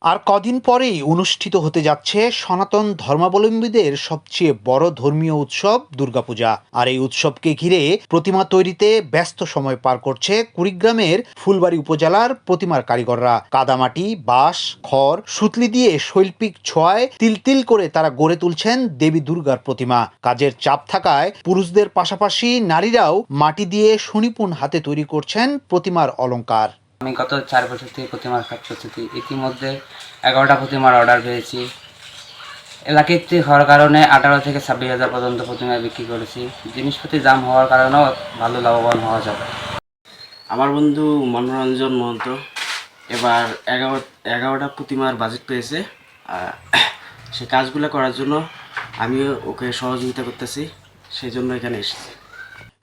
আর কদিন পরেই অনুষ্ঠিত হতে যাচ্ছে সনাতন ধর্মাবলম্বীদের সবচেয়ে বড় ধর্মীয় উৎসব দুর্গাপূজা। আর এই উৎসবকে ঘিরে প্রতিমা তৈরিতে ব্যস্ত সময় পার করছে কুড়িগ্রামের ফুলবাড়ি উপজেলার প্রতিমার কারিগররা। কাদামাটি, বাঁশ, খড়, সুতলি দিয়ে শৈল্পিক ছোঁয়ায় তিল তিল করে তারা গড়ে তুলছেন দেবী দুর্গার প্রতিমা। কাজের চাপ থাকায় পুরুষদের পাশাপাশি নারীরাও মাটি দিয়ে সুনিপুণ হাতে তৈরি করছেন প্রতিমার অলংকার। আমি গত চার বছর থেকে প্রতিমার কাজ করতেছি ইতিমধ্যে এগারোটা প্রতিমার অর্ডার পেয়েছি। এলাকাতে হওয়ার কারণে আঠারো থেকে ছাব্বিশ হাজার পর্যন্ত প্রতিমা বিক্রি করেছি। জিনিসপাতি দাম হওয়ার কারণেও ভালো লাভবান হওয়া যাবে আমার বন্ধু মনোরঞ্জন মহন্ত এবার এগারো এগারোটা প্রতিমার বাজেট পেয়েছে। সে কাজগুলো করার জন্য আমিও ওকে সহযোগিতা করতেছি, সেই জন্য এখানে এসেছি।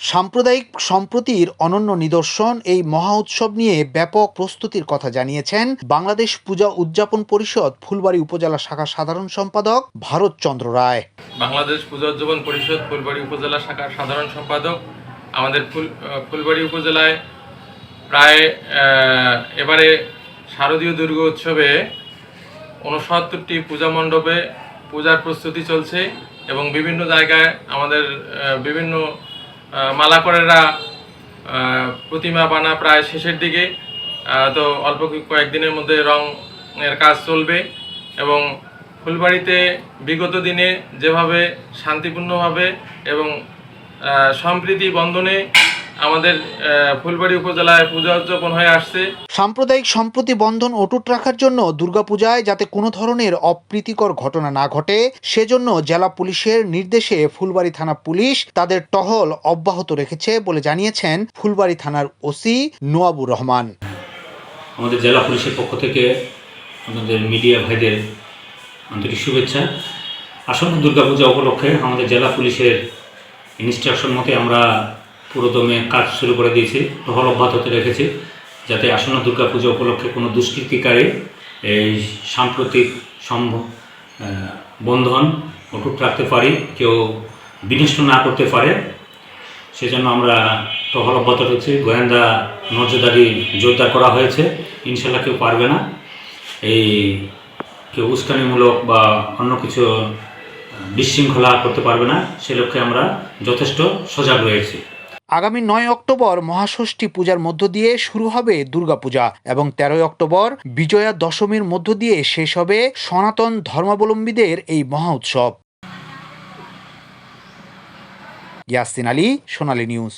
সাম্প্রদায়িক সম্প্রতির অনন্য নিদর্শন এই মহা উৎসব নিয়ে ব্যাপক প্রস্তুতির কথা জানিয়েছেন বাংলাদেশ পূজা উদযাপন পরিষদ ফুলবাড়ি উপজেলা শাখা সাধারণ সম্পাদক ভারত চন্দ্র রায়। বাংলাদেশ পূজা উদযাপন পরিষদ ফুলবাড়ি উপজেলা শাখার সাধারণ সম্পাদক আমাদের ফুল ফুলবাড়ি উপজেলায় প্রায় এবারে শারদীয় দুর্গা উৎসবে উনসত্তরটি পূজা মণ্ডপে পূজার প্রস্তুতি চলছে এবং বিভিন্ন জায়গায় আমাদের বিভিন্ন মালাকরেরা প্রতিমা বানা প্রায় শেষের দিকে তো অল্প কয়েকদিনের মধ্যে রং এর কাজ চলবে এবং ফুলবাড়িতে বিগত দিনে যেভাবে শান্তিপূর্ণভাবে এবং সম্প্রীতি বন্ধনে আমাদের ফুলবাড়ি উপজেলায় পূজা উদযাপন হয়ে আসছে। সাম্প্রদায়িক সম্প্রতি বন্ধন অটুট রাখার জন্য দুর্গাপূজায় যাতে কোনো ধরনের অপ্রীতিকর ঘটনা না ঘটে সেজন্য জেলা পুলিশের নির্দেশে ফুলবাড়ি থানা পুলিশ তাদের টহল অব্যাহত রেখেছে বলে জানিয়েছেন ফুলবাড়ি থানার ওসি নোয়াবুর রহমান। আমাদের জেলা পুলিশের পক্ষ থেকে আমাদের মিডিয়া ভাইদের আন্তরিক শুভেচ্ছা। আসন্ন দুর্গাপূজা উপলক্ষে আমাদের জেলা পুলিশের ইনস্ট্রাকশন মতে আমরা পুরোদমে কাজ শুরু করে দিয়েছি টহল অব্যাহত রেখেছি, যাতে আসন্ন দুর্গাপূজা উপলক্ষে কোনো দুষ্কৃতিকারী এই সাম্প্রতিক সম্ভব বন্ধন অটুট রাখতে পারি, কেউ বিনষ্ট না করতে পারে। সেজন্য আমরা টহল অব্যাহত রয়েছে গোয়েন্দা নজরদারি জোরদার করা হয়েছে। ইনশাল্লাহ কেউ পারবে না। এই কেউ উস্কানিমূলক বা অন্য কিছু বিশৃঙ্খলা করতে পারবে না। সে লক্ষ্যে আমরা যথেষ্ট সজাগ রয়েছি। আগামী নয় অক্টোবর মহাষষ্ঠী পূজার মধ্য দিয়ে শুরু হবে দুর্গাপূজা এবং তেরোই অক্টোবর বিজয়া দশমীর মধ্য দিয়ে শেষ হবে সনাতন ধর্মাবলম্বীদের এই মহা উৎসব। ইয়াসিন আলী, সোনালী নিউজ।